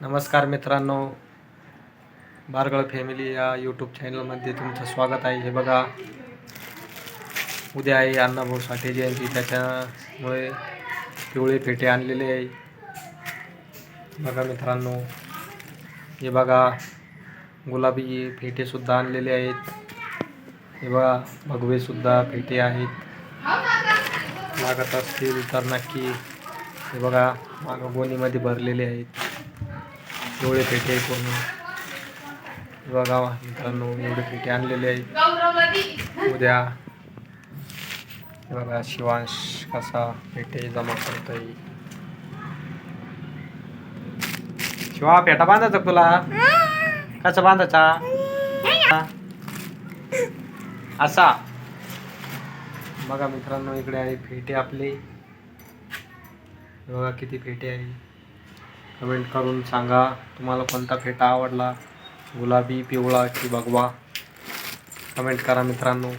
नमस्कार मित्रांनो बारगळ फॅमिली या यूट्यूब चॅनलमध्ये तुमचं स्वागत आहे. हे बघा उद्या आहे अण्णाभाऊ साठे जयंती. त्याच्यामुळे पिवळे फेटे आणलेले आहे. बघा मित्रांनो हे बघा गुलाबी फेटेसुद्धा आणलेले आहेत. हे बघा भगवेसुद्धा फेटे आहेत. लागत असतील तर नक्की हे बघा मागं गोणीमध्ये भरलेले आहेत. एवढे पेटे पूर्ण. बघा मित्रांनो एवढे पेटे आणलेले आहेत. उद्या. बघा शिवांश कसा पेटे जमा करतोय. शिवा पेटा बांधायचा तुला? कसा बांधायचा? असा. बघा मित्रांनो इकडे आहे फेटे आपले. बघा किती फेटे आहे. कमेंट करून सांगा. तुम्हाला कोणता फेटा आवडला? गुलाबी पिवळा की भगवा? कमेंट करा मित्रांनो.